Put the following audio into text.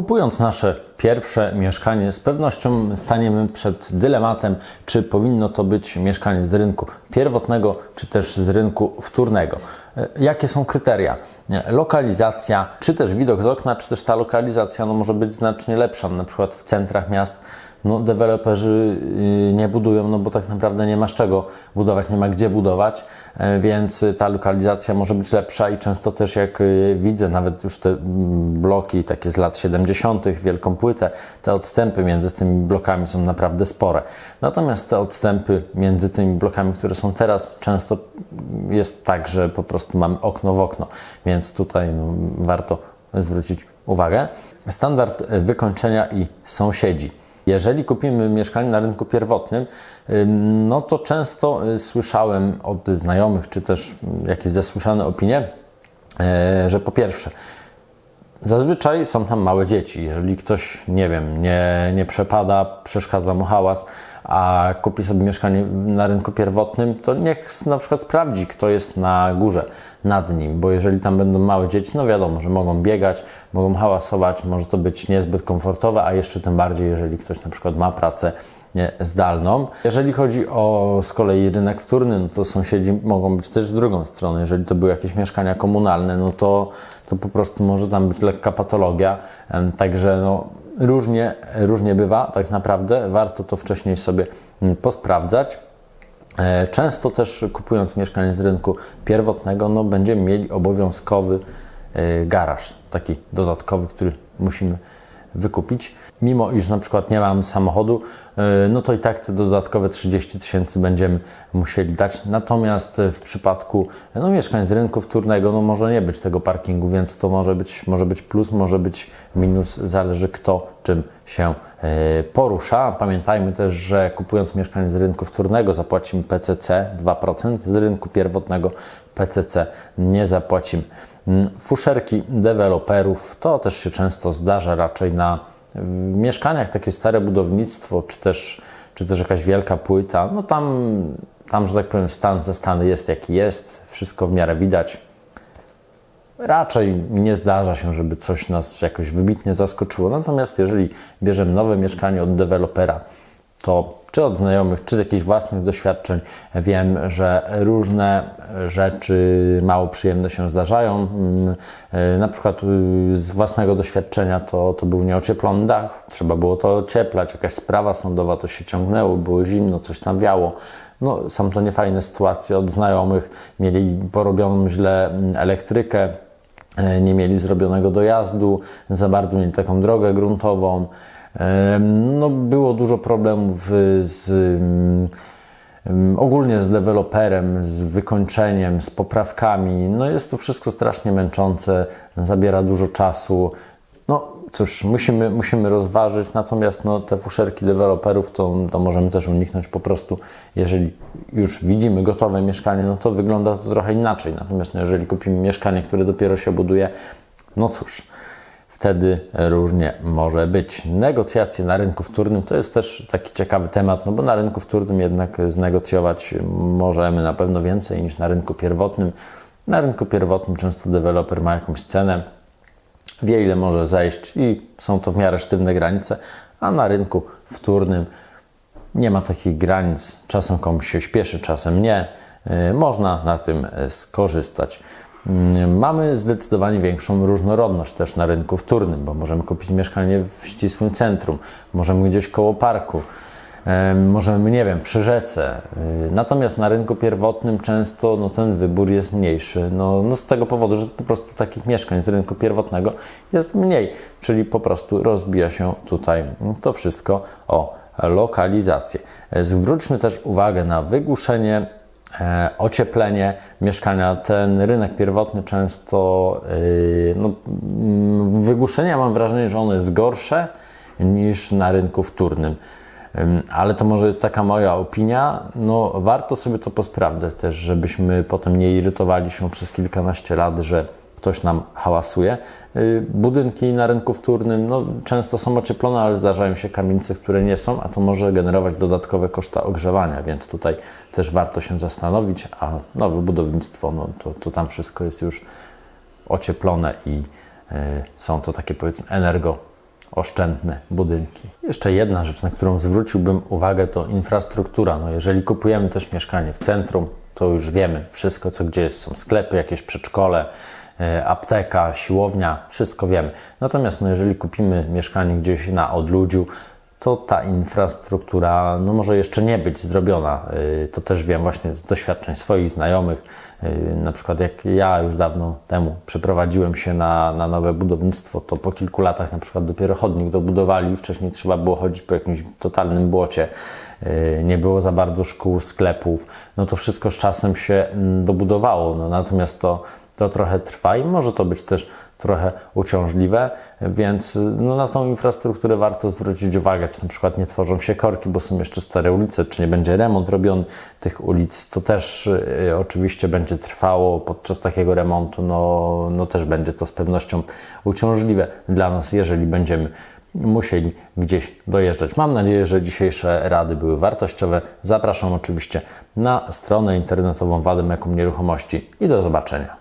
Kupując nasze pierwsze mieszkanie, z pewnością staniemy przed dylematem, czy powinno to być mieszkanie z rynku pierwotnego, czy też z rynku wtórnego. E, Jakie są kryteria? Lokalizacja, czy też widok z okna, czy też ta lokalizacja no, może być znacznie lepsza, na przykład w centrach miast no, deweloperzy y, nie budują, no bo tak naprawdę nie ma z czego budować, nie ma gdzie budować, e, więc ta lokalizacja może być lepsza i często też jak y, widzę nawet już te mm, bloki takie z lat 70., wielką płytę, te odstępy między tymi blokami są naprawdę spore. Natomiast te odstępy między tymi blokami, które są teraz, często jest tak, że po prostu mamy okno w okno, więc tutaj no, warto zwrócić uwagę. Standard wykończenia i sąsiedzi. Jeżeli kupimy mieszkanie na rynku pierwotnym, ym, no to często y, słyszałem od znajomych, czy też mm, jakieś zasłyszane opinie, e, że po pierwsze, Zazwyczaj są tam małe dzieci. Jeżeli ktoś, nie wiem, nie, nie przepada, przeszkadza mu hałas, a kupi sobie mieszkanie na rynku pierwotnym, to niech na przykład sprawdzi, kto jest na górze nad nim, bo jeżeli tam będą małe dzieci, no wiadomo, że mogą biegać, mogą hałasować, może to być niezbyt komfortowe, a jeszcze tym bardziej, jeżeli ktoś na przykład ma pracę zdalną. Jeżeli chodzi o z kolei rynek wtórny, no to sąsiedzi mogą być też z drugą stronę. Jeżeli to były jakieś mieszkania komunalne, no to, to po prostu może tam być lekka patologia. Także no, różnie, różnie bywa tak naprawdę. Warto to wcześniej sobie mm, posprawdzać. E, Często też kupując mieszkanie z rynku pierwotnego, no, będziemy mieli obowiązkowy e, garaż, taki dodatkowy, który musimy wykupić. Mimo iż na przykład nie mam samochodu, e, no to i tak te dodatkowe 30 tysięcy będziemy musieli dać. Natomiast w przypadku no, mieszkań z rynku wtórnego, no może nie być tego parkingu, więc to może być, może być plus, może być minus, zależy kto czym się e, porusza. Pamiętajmy też, że kupując mieszkanie z rynku wtórnego zapłacimy PCC 2%, z rynku pierwotnego PCC nie zapłacimy. Mm, Fuszerki deweloperów to też się często zdarza raczej na mieszkaniach, takie stare budownictwo, czy też, czy też jakaś wielka płyta. No tam, tam, że tak powiem, stan ze stany jest jaki jest, wszystko w miarę widać. Raczej nie zdarza się, żeby coś nas jakoś wybitnie zaskoczyło. Natomiast jeżeli bierzemy nowe mieszkanie od dewelopera, to czy od znajomych, czy z jakichś własnych doświadczeń wiem, że różne rzeczy mało przyjemne się zdarzają. Mm, e, Na przykład y, z własnego doświadczenia to, to był nieocieplony dach, trzeba było to ocieplać, jakaś sprawa sądowa to się ciągnęło, było zimno, coś tam wiało. No, są to niefajne sytuacje od znajomych, mieli porobioną źle mm, elektrykę, nie mieli zrobionego dojazdu, za bardzo mieli taką drogę gruntową. No, było dużo problemów z, ogólnie z deweloperem, z wykończeniem, z poprawkami. No, jest to wszystko strasznie męczące, zabiera dużo czasu. No cóż, musimy, musimy rozważyć, natomiast no, te fuszerki deweloperów to, to możemy też uniknąć po prostu, jeżeli już widzimy gotowe mieszkanie, no to wygląda to trochę inaczej. Natomiast no, jeżeli kupimy mieszkanie, które dopiero się buduje, no cóż, wtedy różnie może być. Negocjacje na rynku wtórnym to jest też taki ciekawy temat, no bo na rynku wtórnym jednak znegocjować możemy na pewno więcej niż na rynku pierwotnym. Na rynku pierwotnym często deweloper ma jakąś cenę, wie ile może zejść i są to w miarę sztywne granice, a na rynku wtórnym nie ma takich granic. Czasem komuś się śpieszy, czasem nie. Y, Można na tym skorzystać. Mm, Mamy zdecydowanie większą różnorodność też na rynku wtórnym, bo możemy kupić mieszkanie w ścisłym centrum, możemy gdzieś koło parku, możemy, nie wiem, przy rzece. Y, Natomiast na rynku pierwotnym często no, ten wybór jest mniejszy. No, no z tego powodu, że po prostu takich mieszkań z rynku pierwotnego jest mniej, czyli po prostu rozbija się tutaj to wszystko o lokalizację. Zwróćmy też uwagę na wygłuszenie e, ocieplenie mieszkania. Ten rynek pierwotny często, yy, no, mm, wygłuszenia mam wrażenie, że ono jest gorsze niż na rynku wtórnym. Ale to może jest taka moja opinia. No, warto sobie to posprawdzać też, żebyśmy potem nie irytowali się przez kilkanaście lat, że ktoś nam hałasuje. Yy, Budynki na rynku wtórnym no, często są ocieplone, ale zdarzają się kamienice, które nie są, a to może generować dodatkowe koszta ogrzewania, więc tutaj też warto się zastanowić, a nowe budownictwo, no, to, to tam wszystko jest już ocieplone i yy, są to takie powiedzmy energo oszczędne budynki. Jeszcze jedna rzecz, na którą zwróciłbym uwagę, to infrastruktura. No jeżeli kupujemy też mieszkanie w centrum, to już wiemy wszystko, co gdzie jest. Są sklepy, jakieś przedszkole, e, apteka, siłownia, wszystko wiemy. Natomiast no, jeżeli kupimy mieszkanie gdzieś na odludziu, to ta infrastruktura no, może jeszcze nie być zrobiona. Y, To też wiem właśnie z doświadczeń swoich znajomych. Y, Na przykład jak ja już dawno temu przeprowadziłem się na, na nowe budownictwo, to po kilku latach na przykład dopiero chodnik dobudowali. Wcześniej trzeba było chodzić po jakimś totalnym błocie. Y, Nie było za bardzo szkół, sklepów. No to wszystko z czasem się mm, dobudowało. No, natomiast to, to trochę trwa i może to być też trochę uciążliwe, więc no, na tą infrastrukturę warto zwrócić uwagę, czy na przykład nie tworzą się korki, bo są jeszcze stare ulice, czy nie będzie remont robiony tych ulic. To też y, oczywiście będzie trwało podczas takiego remontu, no, no też będzie to z pewnością uciążliwe dla nas, jeżeli będziemy musieli gdzieś dojeżdżać. Mam nadzieję, że dzisiejsze rady były wartościowe. Zapraszam oczywiście na stronę internetową Wademekum Nieruchomości i do zobaczenia.